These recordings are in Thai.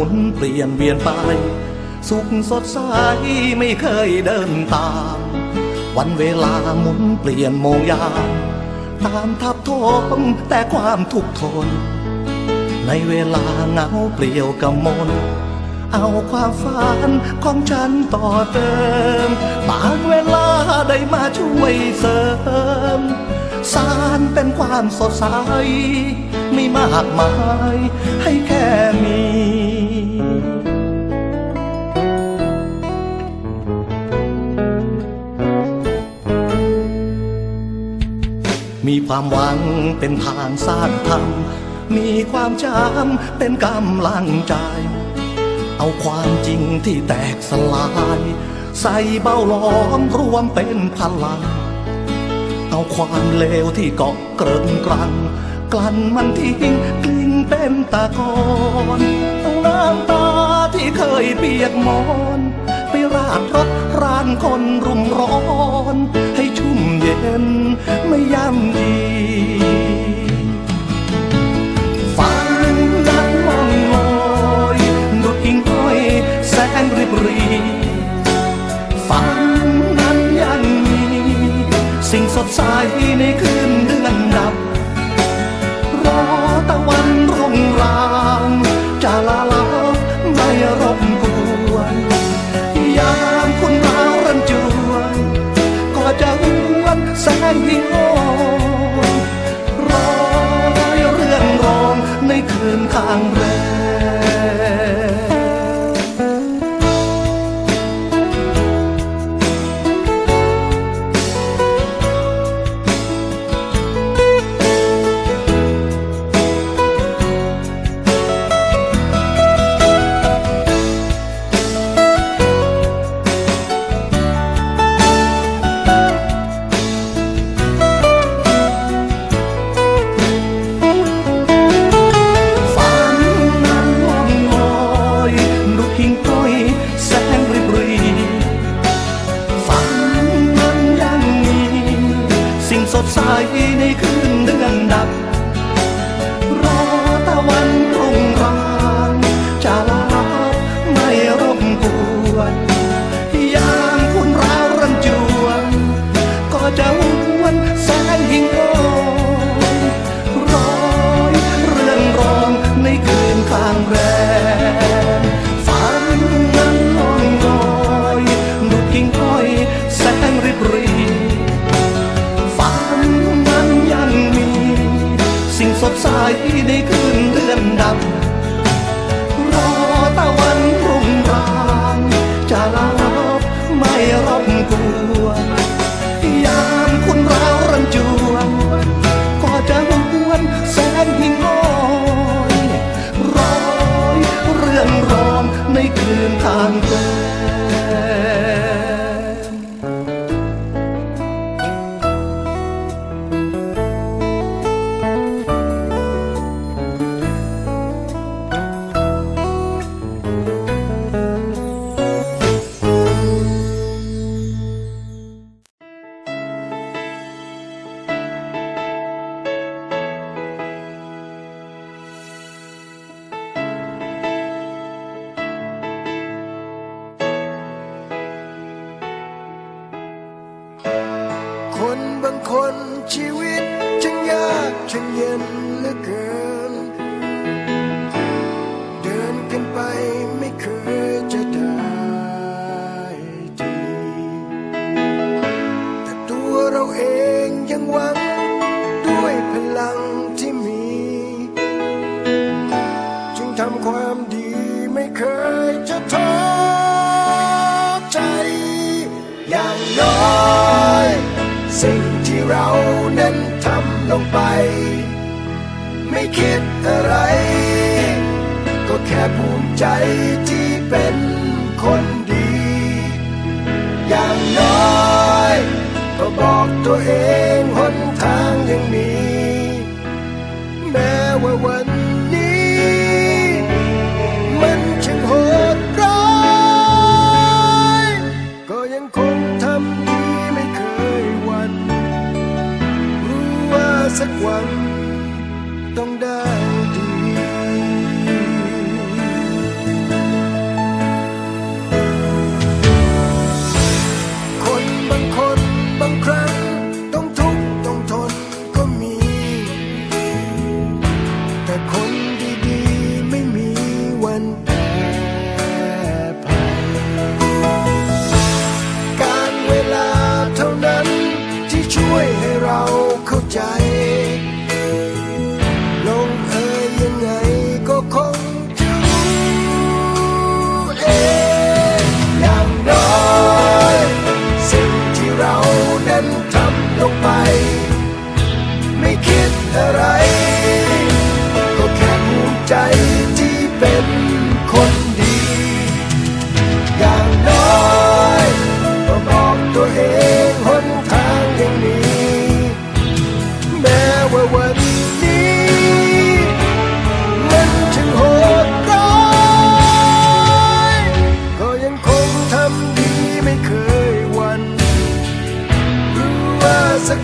ุนเปลี่ยนเวียนไป สุขสดใสไม่เคยเดินตาม วันเวลาหมุนเปลี่ยนโมงยามตามทับทมแต่ความทุกข์ทน ในเวลาเหงาเปลี่ยวกำมลเอาความฝันของฉันต่อเติม บางเวลาได้มาช่วยเสริมสารเป็นความสดใส ไม่มากมายให้แค่มี ความหวังเป็นทางสร้างธรรม มีความจำเป็นกำลังใจ เอาความจริงที่แตกสลาย ใส่เบ้าหลอมรวมเป็นพลัง เอาความเลวที่เกาะเกริ่นกรัง กลั่นมันทิ้งกลิ้งเป็นตะกอนเอาน้ำตาที่เคยเปียกมอน ไปราดรถร่างคนรุมร้อนให้ ชุ่มเย็นไม่ย่ำยีฝันนั้นมองลอยดุดกิ่งห้อยแสงริบรีฟังนั้นยังมี สิ่งสดใสในคืนเดือนดับ สิ่งสดใสในคืนากช่า คิดอะไร ก็แค่ภูมิใจที่เป็นคนดี อย่างน้อย ก็บอกตัวเองหนทางยังมี แม้ว่าวันนี้ มันช่างโหดร้ายก็ยังคงทำดีไม่เคยหวัน รู้ว่าสักวัน ต้องได้ดี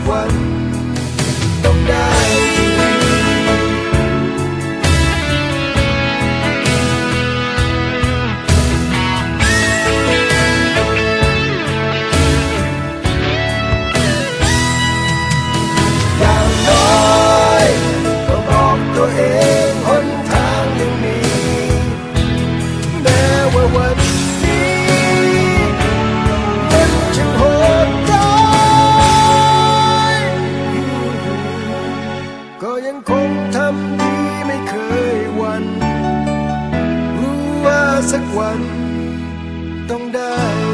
one งทำดีไม่เคยวัน รู้ว่าสักวันต้องได้